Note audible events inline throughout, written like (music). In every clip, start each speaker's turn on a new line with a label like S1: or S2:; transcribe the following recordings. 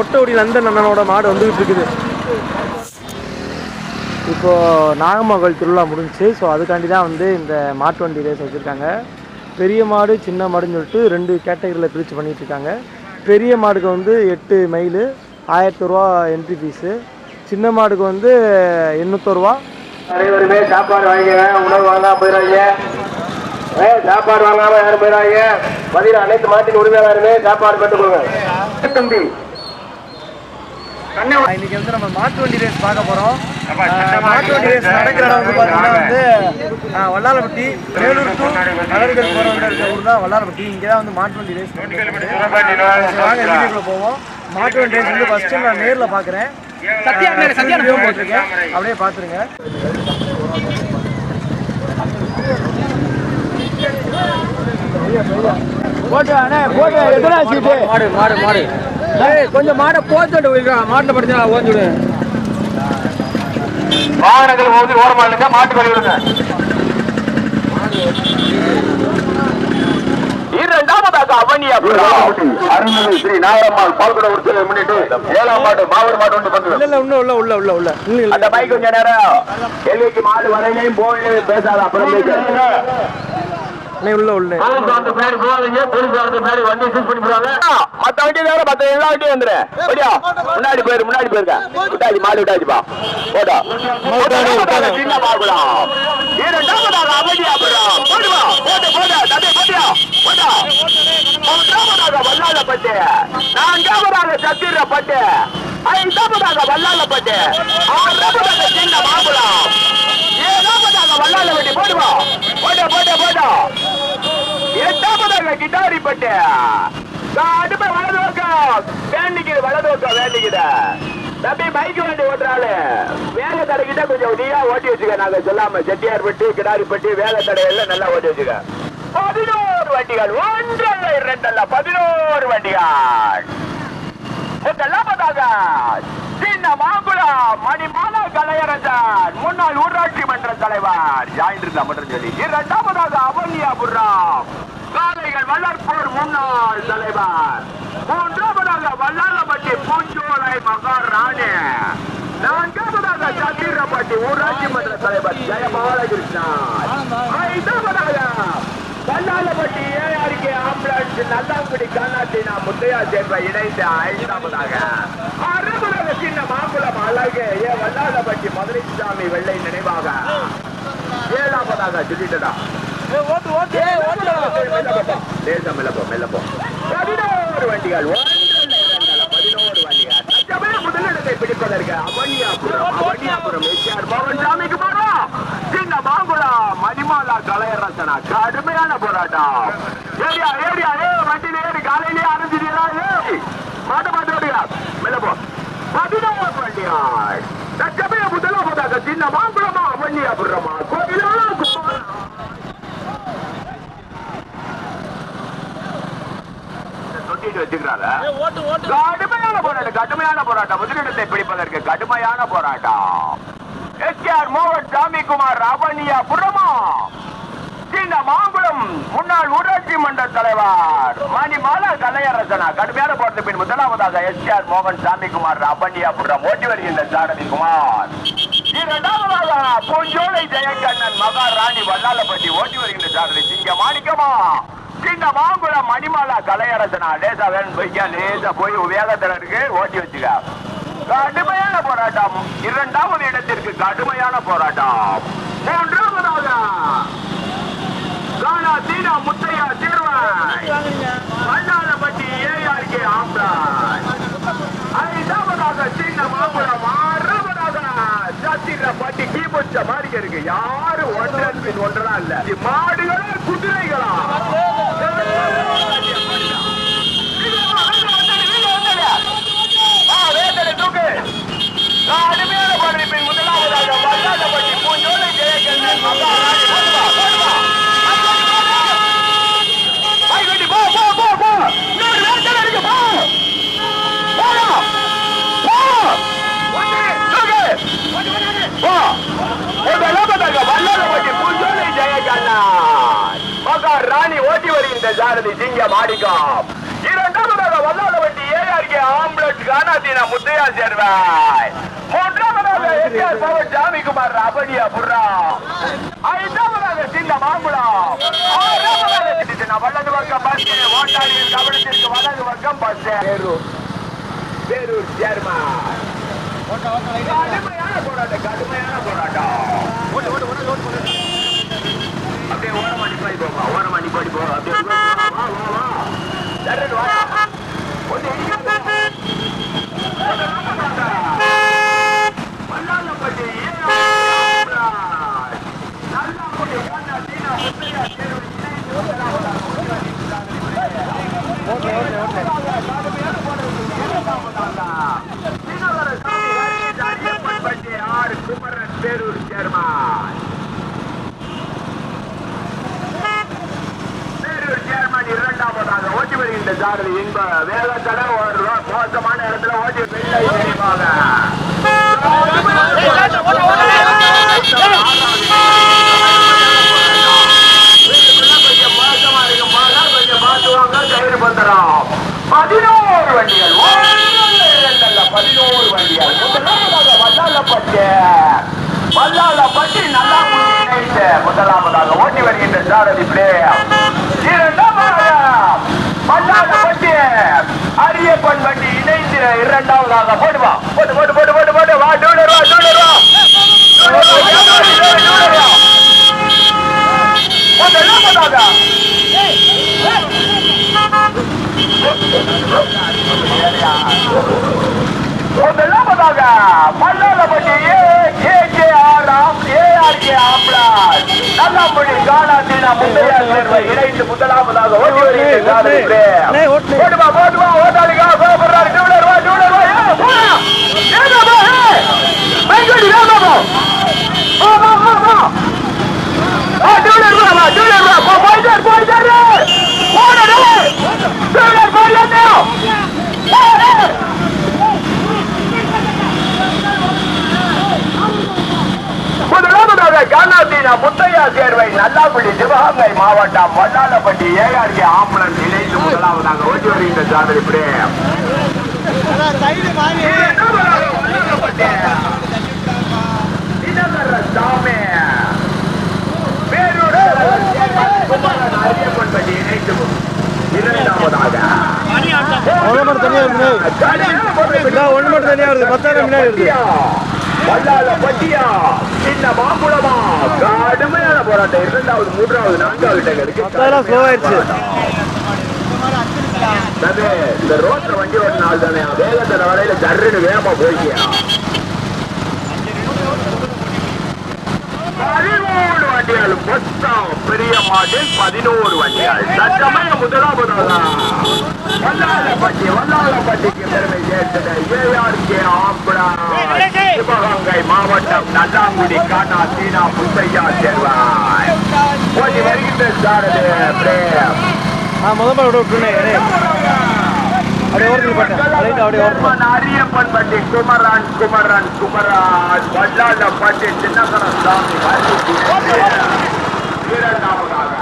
S1: ஒட்டோடி நந்தன் அண்ணனோட மாடு வந்துகிட்டு இருக்குது. இப்போ நாகமகள் திருவிழா முடிஞ்சுச்சு ஸோ அதுக்காண்டி தான் வந்து இந்த மாட்டு வண்டி ரேஸ் வச்சுருக்காங்க. பெரிய மாடு சின்ன மாடுன்னு சொல்லிட்டு ரெண்டு கேட்டகரியில் பிரித்து பண்ணிட்டு இருக்காங்க. பெரிய மாடுக்கு வந்து எட்டு மைலு ஆயிரத்தி ரூபா என்ட்ரி ஃபீஸு சின்ன மாடுக்கு வந்து எண்ணூற்றோருவா
S2: அனைவருமே சாப்பாடு வாங்கிங்க உணவு வாங்காம போயிடாதீங்க. ஏ, சாப்பாடு வாங்காம யாரும் போயிடாதீங்க. மதியம் அனைத்து மாட்டின் உரிமையாளருமே சாப்பாடு பெற்றுக்கோங்க தம்பி
S1: இன்னைக்கு வந்து நம்ம மாட்டு வண்டி ரேஸ் பார்க்க போகிறோம் மாட்டு வண்டி ரேஸ் நடக்கிற இடம் வந்து பார்த்தீங்கன்னா வந்து வல்லாரப்பட்டி வேலூர் டு நகர்கள் போகிற வழியில் இருக்க ஊர் தான் வல்லாரப்பட்டி. இங்கே தான் வந்து மாட்டு வண்டி ரேஸ் வாங்க வீடியோக்குள்ள போவோம். மாட்டு வண்டி ரேஸ் வந்து ஃபர்ஸ்ட் நான் நேரில் பார்க்குறேன் போட்டிருக்கேன். அப்படியே பார்த்துருங்க
S3: மாடு மாடு மாடு. ஏய் கொஞ்சம் மாடை போச்சுட்டு போயிருக்கா மாட்டில் படிச்சா ஓஞ்சுடு
S2: வாகனங்கள் போது ஓரமா இல்லைங்க மாட்டு வழி விடுங்க. அருள்மிகு ஸ்ரீ நாகரம்மாள் பால்குட உற்சவத்தை முன்னிட்டு ஏழாம் மாடு மாவட்ட மாடு ஒன்று பண்றது
S1: இல்லை இல்லை உள்ள உள்ள உள்ள உள்ள உள்ள.
S2: அந்த பைக் கொஞ்ச நேரம். கேள்விக்கு மாடு வரையிலையும் போய் பேசாத அப்புறம்
S1: இல்லை உள்ள உள்ள.
S2: மத்த வண்டி வேற மத்த எல்லா வண்டியும் வந்துரு. சரியா முன்னாடி போயிரு முன்னாடி போயிருக்க விட்டாச்சு மாடு விட்டாச்சுப்பா போடா.
S1: விட்டானே.
S2: சின்ன பாக்கலாம் இரண்டாவதாக அமைதியாபுரம் போடுவா போட்டு போடு தம்பி போட்டியா போடா. மூன்றாவதாக வல்லாளப்பட்டு நான்காவதாக சத்திரப்பட்டு ஐந்தாவதாக வல்லாளப்பட்டு ஆறாவதாக சின்ன மாகுளம் வல்லால வல்லாள வெட்டி போடுவா போட போட போடா. எட்டாவதாக கிட்டாரி பட்டு அடுப்பை வலது வேண்டிக்கிது வேண்டிக்குது வேண்டிக்கிது தம்பி பைக் வண்டி ஓட்டுறாளு. வேலை தடைக்கிட்ட கொஞ்சம் நீயா ஓட்டி வச்சுக்க. நாங்க சொல்லாம செட்டியார் பட்டி கிடாரி பட்டி வேலை தடையெல்லாம் நல்லா ஓட்டி வச்சுக்க. பதினோரு வண்டிகள். ஒன்றல்ல இரண்டல்ல பதினோரு வண்டிகள். முதலாவதாக சின்ன மாங்குளம் மணிமாலா கலையரசன் முன்னாள் ஊராட்சி மன்ற தலைவர் ஜாயின்றிருந்த மன்றம் சொல்லி. இரண்டாவதாக அவன்யாபுரம் காலைகள் வளர்ப்போர் முன்னாள் தலைவர். மூன்றாவதாக வல்லாரப்பட்டி பூஞ்சோலை மகாராணி. நான்காவதாக சத்திரப்பட்டி ஊராட்சி மன்ற தலைவர் ஜெயபாலகிருஷ்ணன். ஐந்தாவதாக வல்லாரப்பட்டி ஏஆர்கே நல்லாங்குடி காணாட்டினா முத்தையா சேர்ப்ப இணைந்து ஐந்தாவதாக. அறுபதாக சின்ன மாங்குளம் அழகு ஏ வல்லாளப்பட்டி மதுரைசாமி வெள்ளை நினைவாக. ஏழாவதாக சொல்லிட்டதா பதினோரு வண்டிகள் பதினோரு வண்டிகள். முதலிடத்தை பிடிப்பதற்கு அவனியாபுரம் அவனியாபுரம் எஸ்ஆர் பவன் சாமிக்கு போறோம். சின்ன மாங்குளம் மணிமாலா கலையரசனா கடுமையான போராட்டம். ஏரியா ஏரியா ஏ வண்டியில ஏறி காலையிலேயே அரைஞ்சிடா ஏய் மாட்ட மாட்ட ஓடுங்க மெல்ல போ. பதினோரு சின்ன கோவிலா குமாரா தொட்டிட்டு வச்சுக்கிறாங்க கடுமையான போராட்டம் கடுமையான போராட்டம். முதலிடத்தை பிடிப்பதற்கு கடுமையான போராட்டம். எஸ்கேஆர் மோகன் சாமிக்குமார் ராவணியா புறமா. சின்ன மாங்குளம் முன்னாள் ஊராட்சி மன்ற தலைவர் மணிமாலா கலையரசனா. கடுமையான போட்ட பின் முதலாவதாக எஸ்கேஆர் மோகன் சாமிக்குமார் ராவணியாபுரம் ஓட்டி வருகின்ற சாரதி குமார் இரண்டாவதாக பொஞ்சோலை ஜெயக்கண்ணன் மகாராணி வல்லாலப்பட்டி ஓட்டி வருகின்ற சாரதி சிங்க மாணிக்கமா சின்ன மாங்குளம் மணிமாலா கலையரசனா. லேசா வேணும் போய்க்கா லேசா போய் வேகத்தில் இருக்கு ஓட்டி வச்சுக்க. கடுமையான போராட்டம். இரண்டாவது இடத்திற்கு கடுமையான போராட்டம். மூன்றாவதாக கானா சீனா முத்தையா தேர்வாய். வண்ணாலப்பட்டி ஏஆர்கே ஆம்பளாய் ஐந்தாவதாக சின்ன மாங்குளம் ஆறாவதாக சத்திரப்பட்டி கீபொச்ச மாதிரி இருக்கு யாரு ஒன்றன் பின் ஒன்றா இல்ல. இது மாடுகளா குதிரைகளா? ஆ, வேதனை தூக்கு. கடுமையான போராட்டத்தின் முதலாவதாக வல்லாளப்பட்டி பூஞ்சோலை ஜெயகண்ணன் மகாராணி போடுவா, போடுவா. பைக் வெட்டி போ, போ, போ, போ. இன்னொரு வேதனை இருக்கு, போ. போடா. போ. தூக்கு. போ. முதலாவதாக வல்லாளப்பட்டி பூஞ்சோலை ஜெயகண்ணன் மகாராணி ஓட்டி வருகின்ற சாரதி சிங்க மாடிக்கம் இரண்டாவதாக வல்லாத வண்டி ஏஆர்கே ஆம்புலன்ஸ் காணாதீனா முத்தையா சேர்வாய். மூன்றாவதாக எஸ்ஆர் பவர் ஜாமிக்குமார் அபடியா புர்ரா. ஐந்தாவதாக சின்ன மாம்பழம். ஆறாவதாக சின்ன வலது பக்கம் பஸ். ஓட்டாளியின் கவனத்திற்கு வலது வர்க்கம் பஸ். பேரூர். பேரூர் சேர்மான் கடுமையான போராட்டம். கடுமையான போராட்டம். அப்படியே ஓரம் அடி போய் போமா ஓரம் அடி போய் போ அப்படியே வா, வா, வா, வா. சரடு வா. கொஞ்சம் இடிக்காத. Mallalappatti A R Raj. நல்லாப்பட்டி Kanna Dheena Muthaiah தேர்வு இணைந்து முதலாவதாக
S1: okay okay okay
S2: Perur chairman Perur chairman இரண்டாவதாக இந்த சாரதி இன்ப வேகத்தட ஒரு மோசமான இடத்துல ஓட்டி வெள்ளை தெரியுமாக கொஞ்சம் மோசமா இருக்கும் போதா கொஞ்சம் மாத்துவாங்க கயிறு பத்திரம் பதினோரு வண்டிகள் ஒன்று இரண்டல்ல பதினோரு வண்டிகள் முதலாவதாக வல்லாலப்பட்டு வல்லாலப்பட்டி நல்லா இணைந்து முதலாவதாக ஓட்டி வருகின்ற சாரதி பிளே இரண்டாவதாக வல்லாலப்பட்டி அரியப்பன் வண்டி இணைந்து இரண்டாவதாக போடுவா போட்டு போட்டு போட்டு போட்டு போட்டு வா டூலர் வா டூலர் வா டூலர் வா முதலாவதாக முதலாவதாக Mallalappatti A K K R ஆம் ஏ ஆர் கே ஆம்பளார் நல்லாம்படி காணா தீனா முந்தைய சேர்வை இணைந்து முதலாவதாக ஓடி வருகின்ற காதலி
S1: அண்ணே, ஓட்டு.
S2: ஓடுமா ஓடுமா ஓட்டாளிகா கோபப்படுறாரு டூலர் வா டூலர் வா ஏ போடா ஏதா பா ஏ மைக்கடி ஏதா பா வா வா வா வா ஆ டூலர் வா வா டூலர் வா போ போயிட்டு போயிட்டு போடா டூலர் டூலர் போயிட்டு போடா முதலாவதாக கானாத்தீனா முத்தையா சேர்வை நல்லாப்பள்ளி சிவகங்கை மாவட்டம் வல்லாலப்பட்டி ஏஆர்கே ஆம்புலன்ஸ் இணைந்து முதலாவதாக ஓட்டி வருகின்ற சாதனை பிரேம் சாமி. பேரூர் குமாரன் அரியப்பன்பட்டி இணைந்து. இரண்டாவதாக
S1: ஒன்று மட்டும் தனியாக இருக்குது ஒன்று மட்டும் தனியாக வருது பத்தாயிரம் முன்னாடி வருது
S2: வல்லால பட்டியா சின்ன மாம்புலமா கடுமையான போராட்டம். இரண்டாவது மூன்றாவது நான்காவது
S1: ஆயிடுச்சு.
S2: தம்பி, இந்த ரோட்ல வண்டி ஓட்ட நாள் தானே வேகத்துல வரையில ஜர்ன்னு வேகமா போய்க்கியா பதினோரு வண்டிகள் மொத்தம் பெரிய மாட்டில் பதினோரு வண்டிகள். தற்சமய முதலாவதாக வல்லாளப்பட்டி வல்லாளப்பட்டிக்கு பெருமை சேர்த்தது ஏஆர்கே ஆம்படா சிவகங்கை மாவட்டம் நல்லாங்குடி காணா சீனா முத்தையா சேர்வாய். ஓட்டி வருகின்ற சாரது பிரேம்.
S1: ஆ முதல் பால் விட விட்டுனே அப்படியே ஓரத்தில் போட்டேன் அப்படியே ஓரத்தில்
S2: அரியப்பன் பட்டி குமரன் குமரன் குமரன் வல்லால பட்டி சின்னகர சாமி இரண்டாவதாக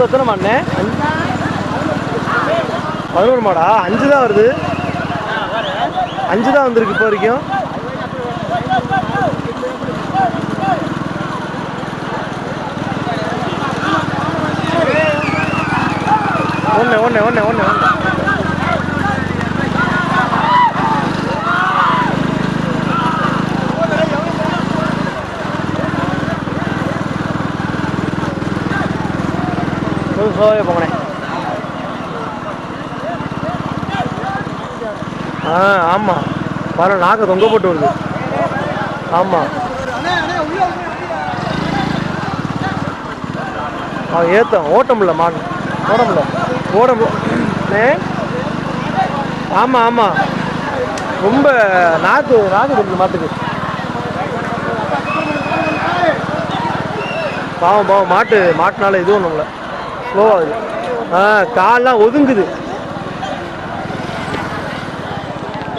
S1: மொத்தம் எத்தனை மாடுண்ணே பதினோரு மாடா அஞ்சு தான் வருது. அஞ்சு தான் வந்திருக்கு இப்போ வரைக்கும். ஒன்று ஒன்று ஒன்று ஒன்று ஒன்று கொஞ்சம் ஸ்லோவே போங்கண்ணே. ஆ ஆமாம் பரவாயில்ல நாக்கு தொங்க போட்டு வருது. ஆமாம் ஆ ஏத்தம். ஓட்ட முடியல மாடு. ஓட முடியல. ஓட முடியல ஆமாம் ஆமாம் ரொம்ப நாக்கு நாக்கு கொஞ்சம் மாட்டுக்கு. பாவம் பாவம். மாட்டு மாட்டினால எதுவும் ஒன்றும் இல்லை. ஸ்லோவாகுது ஆ கால்லாம் ஒதுங்குது.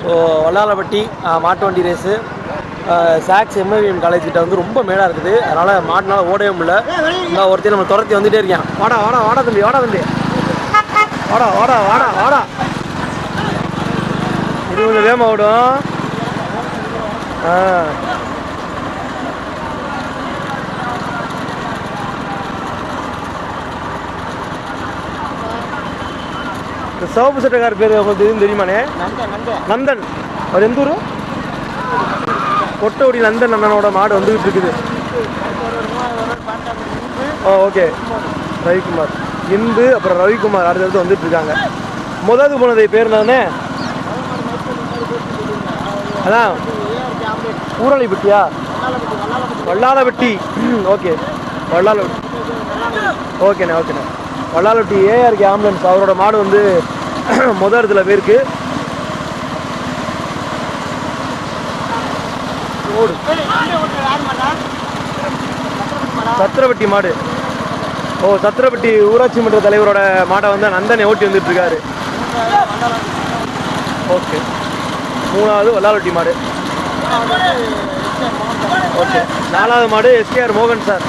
S1: ஸோ வல்லாலப்பட்டி மாட்டு வண்டி ரேஸு சாக்ஸ் எம்ஐவிஎம் காலேஜ் கிட்ட வந்து ரொம்ப மேடாக இருக்குது. அதனால் மாட்டினால ஓடவே முடியல. இந்த ஒருத்தர் நம்ம துரத்தி வந்துட்டே இருக்கேன். வாடா வாடா வாடா தம்பி வாடா தம்பி. வாடா வாடா வாடா வாடா. இது கொஞ்சம் வேகமாக ஓடும். ஆ. சிவப்பு சட்டக்கார பேர் உங்களுக்கு எதுவும் தெரியுமாண்ணே? நந்தன் அவர் எந்த ஊர்? கொட்டவடி நந்தன் அண்ணனோட மாடு வந்துகிட்டு இருக்குது. ஓ ஓகே. ரவிக்குமார். இந்து அப்புறம் ரவிக்குமார் அடுத்தடுத்து வந்துட்டு இருக்காங்க. முதல் போனதை பேர் என்னண்ணே அதான் ஊரளிப்பட்டியா? வல்லாலப்பட்டி ஓகே. வல்லாலப்பட்டி ஓகேண்ணே ஓகேண்ணே. வல்லாலப்பட்டி ஏஆர்கே ஆம்புலன்ஸ் அவரோட மாடு வந்து (clears throat) முத இடத்துல போயிருக்கு ஓடு. சத்திரப்பட்டி மாடு. ஓ சத்திரப்பட்டி ஊராட்சி மன்ற தலைவரோட மாடை வந்து நந்தனை ஓட்டி வந்துட்டு இருக்காரு ஓகே. மூணாவது வல்லாலப்பட்டி மாடு. ஓகே. நாலாவது மாடு எஸ்கேஆர் மோகன் சார்.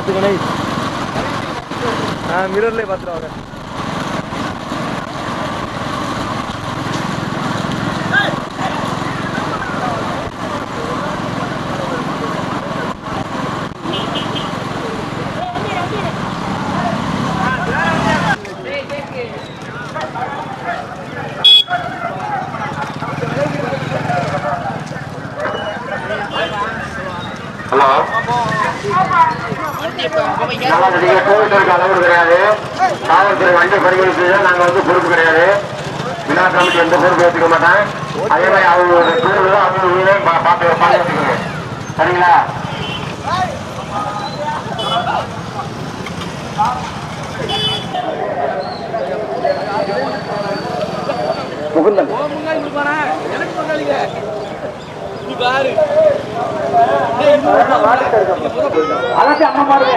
S1: பார்த்துக்கணே ஆ மிரர்லேயே பார்த்துருவாங்க
S2: ஹலோ. நாங்கள் கோவிலுக்கு அளவு கிடையாது. காவல்துறை வண்டி பரிகரித்து நாங்கள் வந்து பொறுப்பு கிடையாது. விழா கமிட்டி எந்த பொறுப்பு ஏற்றுக்க மாட்டேன் அதே மாதிரி அவங்களோட தூர்வு அவங்க உயிரையும் பா- பார்த்து பாதுகாத்துக்கோங்க சரிங்களா? முகுந்தன். அலசி அம்மா பாருங்க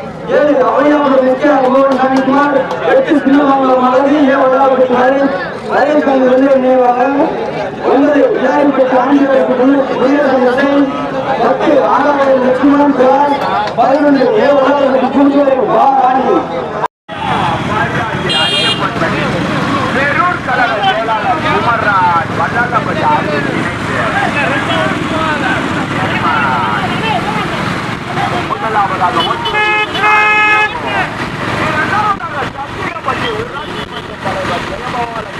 S4: ஏழு அவையாவது முக்கிய அமோகன் சாமிக்குமார் எட்டு சின்னமங்கலம் அழகு ஏ வல்லாபட்டி நரேன் நரேன் சாமி வெள்ளை நினைவாக ஒன்பது விழாவிப்பட்டு ஆண்டியருக்கு முன்னேற்றம் பத்து ஆறாயிரம் லட்சுமணன் பிரான் பதினொன்று ஏ வல்லாபட்டி குழுவை வா ராணி
S2: பெரூர் கழக செயலாளர் குமர்ராஜ் வல்லாக்கப்பட்ட ஆளுநர் இணைந்து முதலாவதாக ஒன்று இரண்டாவதாக சத்தியப்பட்டி ஊராட்சி மன்ற தலைவர் ஜெயபவானன்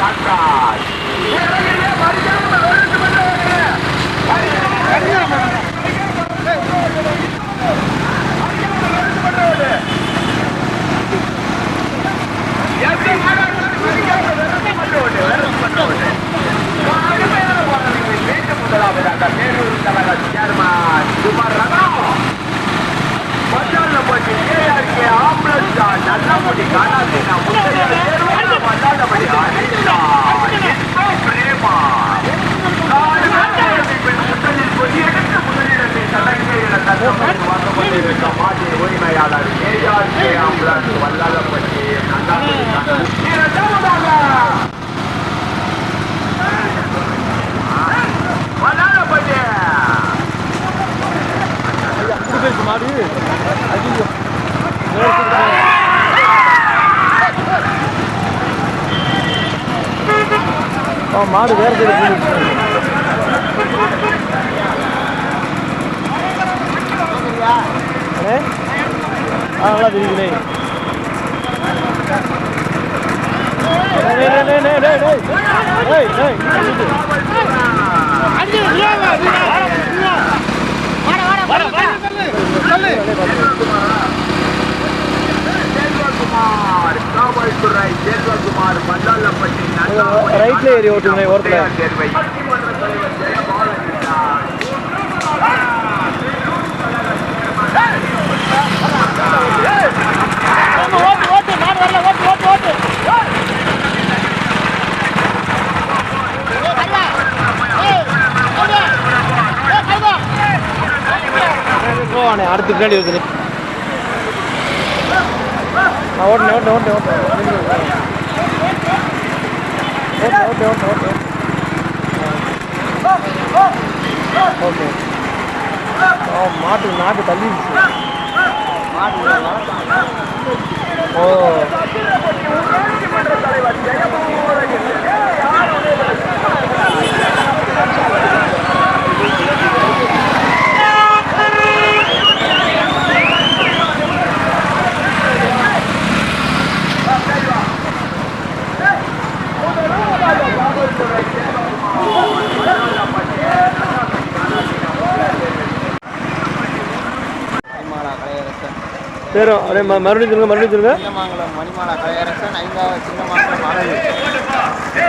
S2: கண்ராஜ் முதலாவதாக மேலூர் கழக சேர்மன் குமார் ரகா மச்சானப்பட்டி ஏஆர்கே ஆம்புலன்ஸ் நல்லபடி காணாதீனா முத்தையா தேர்வாளர் மல்லாதபடி அனிதா இன்ப பிரேமா நாலு பேர் முதலில் கொடியெடுத்து முதலிடத்தை தலைமையில தத்தமைக்கு வாக்கப்பட்டிருக்க மாட்டி உரிமையாளர் ஏஆர்கே ஆம்புலன்ஸ் வல்லாதப்பட்டி இரண்டாவதாக வல்லாதப்பட்டி
S1: மாடு மாடு வேற சைடு போயிடுச்சு அண்ணே? ஆ நல்லா தெரியுதுண்ணே டேய்,
S2: செல்வகுமார் காவல்துறை செல்வகுமார் மல்லாலப்பட்டி
S1: ரைட்ல ஏறி ஓட்டுங்க ஓரத்துல
S2: தேர்வை
S1: அடுத்து பின்னாடி வருது நான் ஓட்டுனேன் ஓட்டுனேன் ஓட்டுனேன் ஓட்டுனேன் ஓட்டு ஓட்டு ஓட்டு ஓட்டு ஓகே ஓ மாட்டு நாட்டு தள்ளிடுச்சு. ஓ.
S3: மணிமாலா கலையரசன்
S1: சரி அப்படியே ம- மறுபடியும் சொல்லுங்க மறுபடியும் சொல்லுங்க.
S3: மணிமாலா கலையரசன் ஐந்தாவது சின்னமங்கலம் அழகு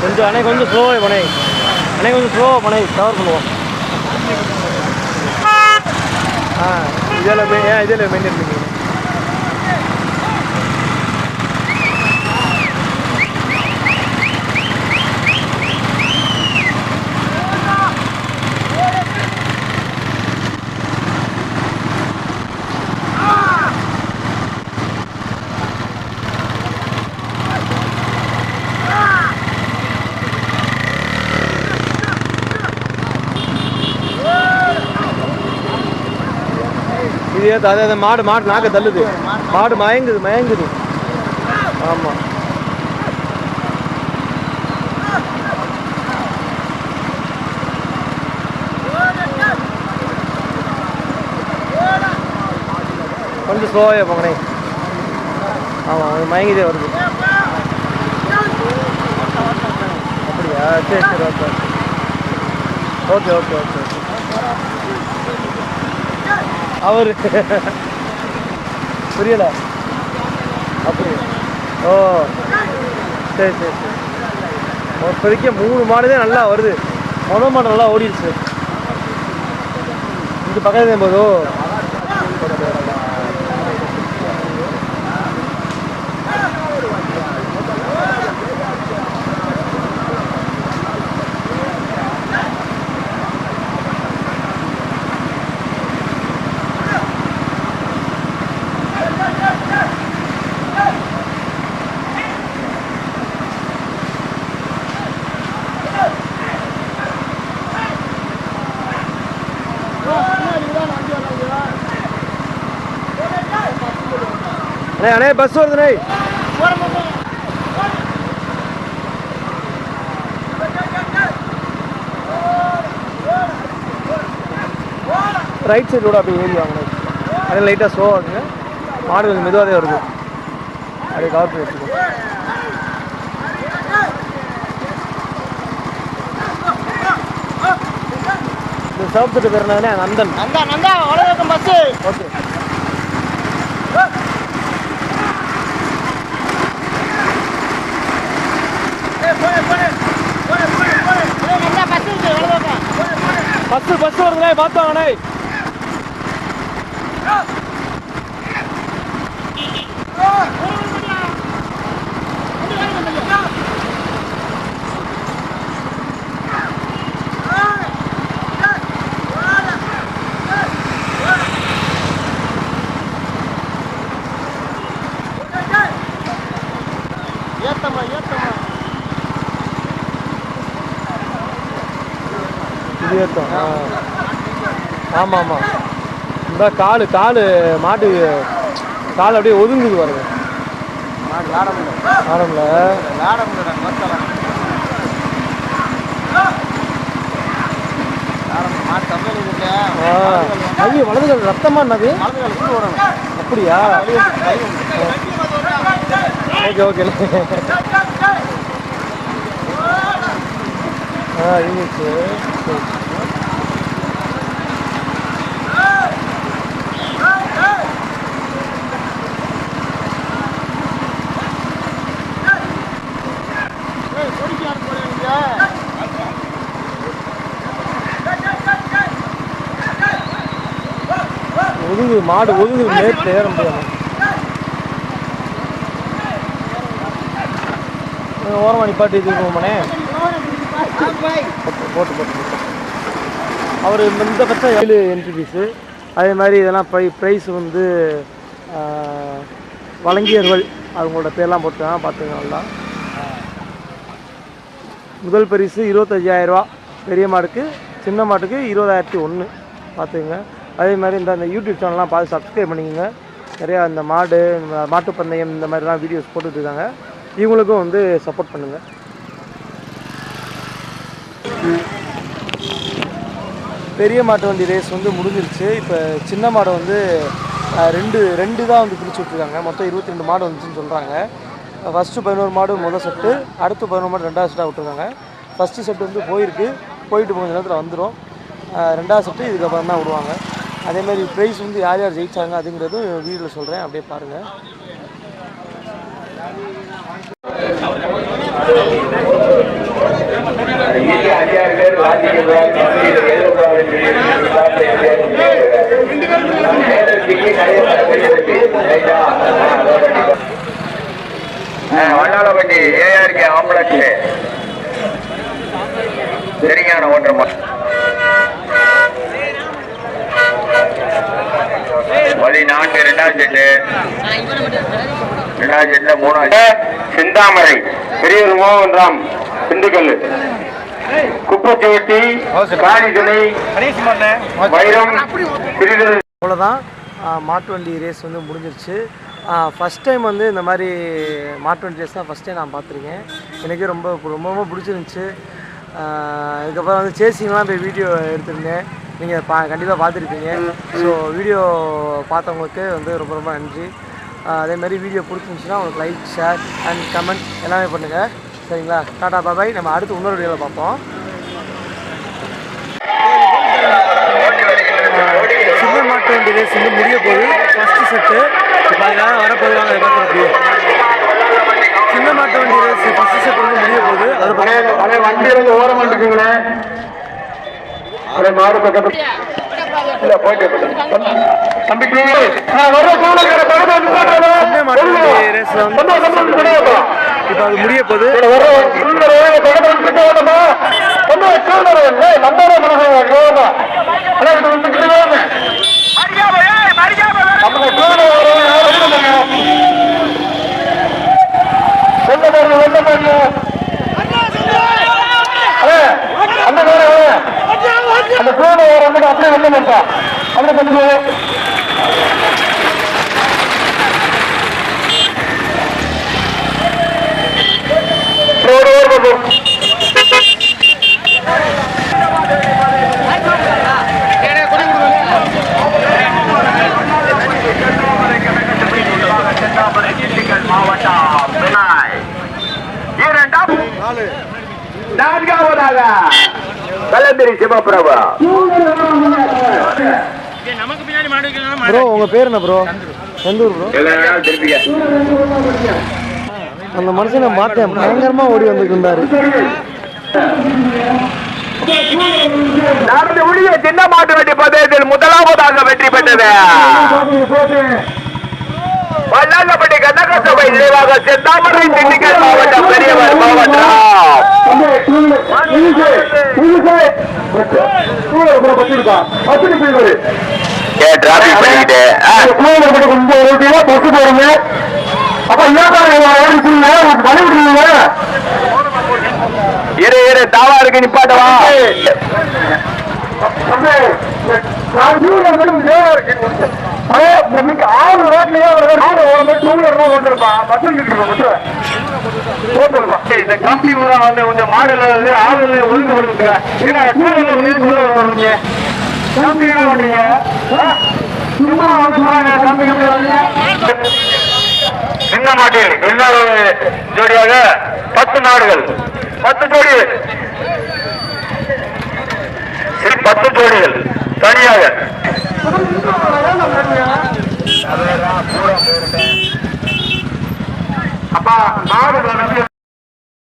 S1: கொஞ்சம் அண்ணே கொஞ்சம் ஸ்லோவாக பண்ணே அண்ணே கொஞ்சம் ஸ்லோவாக பண்ணே கவர் பண்ணுவோம் ஆ. Ya lo vine, ya lo vine. இது ஏத்த அதே மாடு மாடு நாக்க தள்ளுது. மாடு மயங்குது மயங்குது. ஆமாம் கொஞ்சம் ஸ்லோவாக போங்கண்ணே. ஆமாம் அது மயங்கிதே வருது. அப்படியா? சரி சரி okay. Okay okay okay okay அவர். புரியல. அப்படி. ஓ. சரி சரி சரி. இப்போதைக்கு மூணு மாடுதே நல்லா வருது. மொதல் மாடு நல்லா ஓடிடுச்சு. இது பக்கத்துல போதோ அண்ணே பஸ் வருதுண்ணே ரைட் சைடு கூட அப்படியே ஏறி வாங்கணும் அதே லைட்டாக ஸ்லோ ஆகுங்க மாடு கொஞ்சம் மெதுவாகவே வருது. அப்படியே கவர் பண்ணி வச்சுக்கோ. இந்த சிவப்பு பேர் என்னதுண்ணே Nandan.
S3: Nanda Nanda Vadavekkam bus
S1: okay
S3: Nanda bus இருக்கு வடவேக்கம்
S1: பஸ் பஸ் வருதுண்ணே பார்த்தாங்கண்ணே வாங்கண்ணே
S3: ஏத்தம்மா ஏத்தம்மா
S1: இது ஏற்றம் ஆ ஆமாம் ஆமாம் இந்த காலு காலு மாட்டு கால் அப்படியே ஒதுங்குது பாருங்க.
S3: இருக்கு
S1: ஐயோ வலதுகள் ரத்தமா என்னது? அப்படியா? Okay okay. ஆ இருந்துச்சு சரி. ஒதுங்கு மாடு ஒதுங்கு மேற்கு ஏற முடியாது. ஓரமாக நிப்பாட்டி இது போட்டு போட்டு போட்டு அவர் இந்த பட்சம் ஏழு என்ட்ரி ஃபீஸு அதே மாதிரி இதெல்லாம் ப்ரை ப்ரைஸ் வந்து வழங்கியர்கள் அவங்களோட பேர்லாம் போட்டுருக்காங்க பார்த்துங்க நல்லா. முதல் பரிசு இருபத்தஞ்சாயிரரூவா பெரிய மாட்டுக்கு சின்ன மாட்டுக்கு இருபதாயிரத்தி ஒன்று. பார்த்துங்க அதே மாதிரி இந்த அந்த யூடியூப் சேனல்லாம் பார்த்து சப்ஸ்கிரைப் பண்ணிக்கோங்க. நிறையா இந்த மாடு மாட்டுப்பந்தயம் மாட்டுப் இந்த மாதிரிலாம் வீடியோஸ் போட்டுட்டு இருக்காங்க இவங்களுக்கும் வந்து சப்போர்ட் பண்ணுங்கள் பெரிய மாட்டு வண்டி ரேஸ் வந்து முடிஞ்சிருச்சு. இப்போ சின்ன மாடை வந்து ரெண்டு ரெண்டு தான் வந்து பிரித்து விட்ருக்காங்க மொத்தம் இருபத்தி ரெண்டு மாடு வந்துச்சுன்னு சொல்கிறாங்க ஃபஸ்ட்டு பதினோரு மாடு முதல் செட்டு அடுத்து பதினோரு மாடு ரெண்டாவது செட்டாக விட்ருக்காங்க ஃபஸ்ட்டு செட்டு வந்து போயிருக்கு. போயிட்டு கொஞ்ச நேரத்தில் வந்துடும் ரெண்டாவது செட்டு இதுக்கப்புறம் தான் விடுவாங்க. அதேமாதிரி ப்ரைஸ் வந்து யார் யார் ஜெயிச்சாங்க அதுங்கிறதும் வீடியோவில் சொல்கிறேன் அப்படியே பாருங்கள்
S2: வண்ணாலப்பட்டி ஏஆர்கே ஆம்புலன்ஸ் சரியான ஒன்று வழி நான்கு இரண்டாவது செட்டு இரண்டாவது செட்டுல மூணாவது சிந்தாமரை. பெரியவர் மோகன் ராம் திண்டுக்கல் குப்பச்சவட்டி காணி துணை வைரம்
S1: அவ்வளோதான் மாட்டு வண்டி ரேஸ் வந்து முடிஞ்சிருச்சு. ஃபஸ்ட் டைம் வந்து இந்த மாதிரி மாட்டு வண்டி ரேஸ் தான் ஃபஸ்ட் டைம் நான் பார்த்துருக்கேன். எனக்கே ரொம்ப ரொம்ப ரொம்ப பிடிச்சிருந்துச்சு. ஆஹ் இதுக்கப்புறம் வந்து சேசிங்லாம் போய் வீடியோ எடுத்திருந்தேன். நீங்கள் பா கண்டிப்பாக பார்த்துருப்பீங்க. ஸோ வீடியோ பார்த்தவங்களுக்கு வந்து ரொம்ப ரொம்ப நன்றி. அதேமாதிரி அதே மாதிரி வீடியோ பிடிச்சிருந்துச்சுன்னா உங்களுக்கு லைக் ஷேர் அண்ட் கமெண்ட் எல்லாமே பண்ணுங்கள் சரிங்களா? டாடா பாபாய் நம்ம அடுத்து இன்னொரு வீடியோவில் பார்ப்போம். சின்ன மாட்டு வண்டி ரேஸ் வந்து முடிய போகுது. ஃபஸ்ட்டு செட்டு இப்போ அதெல்லாம் வரப்போகுது வாங்க சின்ன மாட்டு வண்டி ரேஸ் ஃபஸ்ட்டு செட் வந்து முடிய போகுது. அது பார்த்து
S5: அதே வண்டி வந்து அதே மாடு பக்கத்துல இல்ல போயிட்டு தம்பி வர
S1: சின்ன மாட்டு வண்டி ரேஸில் வந்து இப்போ அது முடிய போகுது
S5: அந்த அந்த கூட வந்து அப்படியே வந்து மாட்டா அப்படியே கொஞ்சம் ரோடு ஓடுறது. கலந்திரி சிவபிரபு
S1: ப்ரோ உங்கள் பேர் என்ன ப்ரோ? எந்த ஊர் ப்ரோ. அந்த மனுஷனை மாட்டேன் பயங்கரமாக ஓடி வந்துட்டு இருந்தாரு.
S5: நடந்து முடிய சின்ன மாட்டு வெட்டி பந்தயத்தில் முதலாவதாக வெற்றி பெற்றது. பல்லாங்கப்பட்டி கனகசபை நினைவாக செந்தாமரை திண்டுக்கல் மாவட்டம் பெரியவர் மாவட்டம். ஏ, டிராபிக் பண்ணிக்கிட்டு இரு இரு தாவா இருக்கு நிப்பாட்டவா ஆறு ரோட்லயே ஆறு இந்த கம்பி ஊரா வந்து கொஞ்சம் மாடல் ஆறு ஒழுங்கு கொடுங்க ஏன்னா டூலர் வருவீங்க கம்பி ஓடுறீங்க சும்மா வந்து கம்பி சின்ன மாட்டில்? இன்னொரு ஜோடியாக பத்து நாடுகள். பத்து ஜோடி. பத்து ஜோடிகள். தனியாக அப்பா நாடு